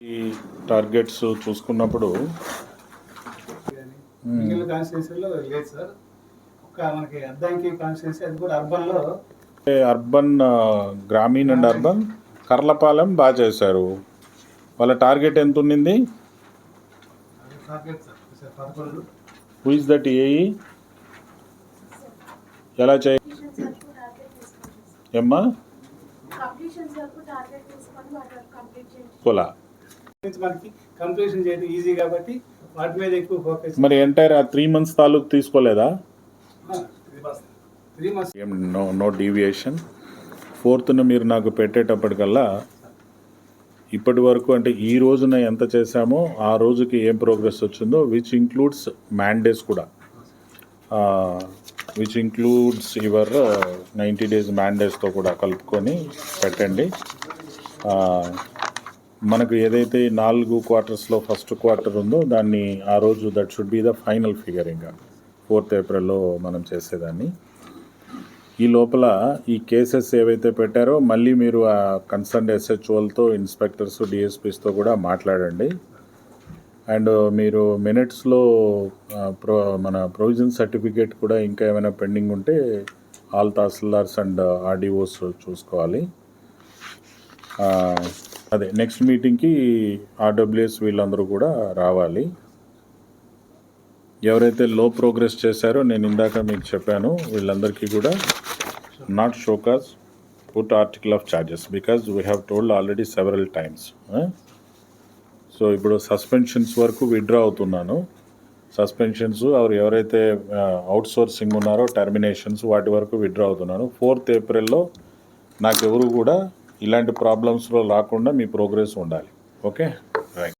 ఈ టార్గెట్స్ చూసుకున్నప్పుడు మిగిలిన కాన్స్టిట్యూన్సీలో లేదు సార్. ఒక మనకి అద్దంకి కాన్స్టిట్యూన్సీ అది కూడా అర్బన్లో అర్బన్ గ్రామీణ అండ్ అర్బన్ కర్లపాలెం బాగా చేశారు. వాళ్ళ టార్గెట్ ఎంత ఉండింది హూ ఇస్ దట్ ఏఈ ఎలా చేయ చేయండి. కులా నుంచి మనకి కంప్లీషన్ చేయడం ఈజీ కాబట్టి వాటి మీద ఎక్కువ ఫోకస్ మరి ఎంటైర్ ఆ త్రీ మంత్స్ తాలూకు తీసుకోలేదా? త్రీ మంత్స్ ఏం నో నో డీవియేషన్ ఫోర్త్న మీరు నాకు పెట్టేటప్పటికల్లా ఇప్పటి వరకు అంటే ఈ రోజున ఎంత చేశామో ఆ రోజుకి ఏం ప్రోగ్రెస్ వచ్చిందో విచ్ ఇంక్లూడ్స్ మ్యాండేస్ కూడా. Which includes your ninety days మ్యాండేస్తో కూడా కలుపుకొని పెట్టండి. మనకు ఏదైతే నాలుగు క్వార్టర్స్లో ఫస్ట్ క్వార్టర్ ఉందో దాన్ని ఆ రోజు that should be the final figure ఇంకా. ఫోర్త్ ఏప్రిల్లో మనం చేసేదాన్ని. ఈ లోపల ఈ కేసెస్ ఏవైతే పెట్టారో మళ్ళీ మీరు ఆ కన్సర్న్ ఎస్హెచ్ఓలతో ఇన్స్పెక్టర్స్ డిఎస్పీస్తో కూడా మాట్లాడండి. అండ్ మీరు మినిట్స్లో ప్రో మన ప్రొవిజన్ సర్టిఫికేట్ కూడా ఇంకా ఏమైనా పెండింగ్ ఉంటే ఆల్ తహసీల్దార్స్ అండ్ ఆర్డీఓస్ చూసుకోవాలి. అదే నెక్స్ట్ మీటింగ్కి ఆర్డబ్ల్యూఎస్ వీళ్ళందరూ కూడా రావాలి. ఎవరైతే లో ప్రోగ్రెస్ చేశారో నేను ఇందాక మీకు చెప్పాను వీళ్ళందరికీ కూడా not show cause put article of charges because we have told already several times so ఇప్పుడు సస్పెన్షన్స్ వరకు విత్డ్రా అవుతున్నాను. సస్పెన్షన్స్ ఎవరు ఎవరైతే అవుట్ సోర్సింగ్ ఉన్నారో టర్మినేషన్స్ వాటి వరకు విత్డ్రా అవుతున్నాను. ఫోర్త్ ఏప్రిల్లో నాకు ఎవరు కూడా ఇలాంటి ప్రాబ్లమ్స్లో రాకుండా మీ ప్రోగ్రెస్ ఉండాలి. Okay right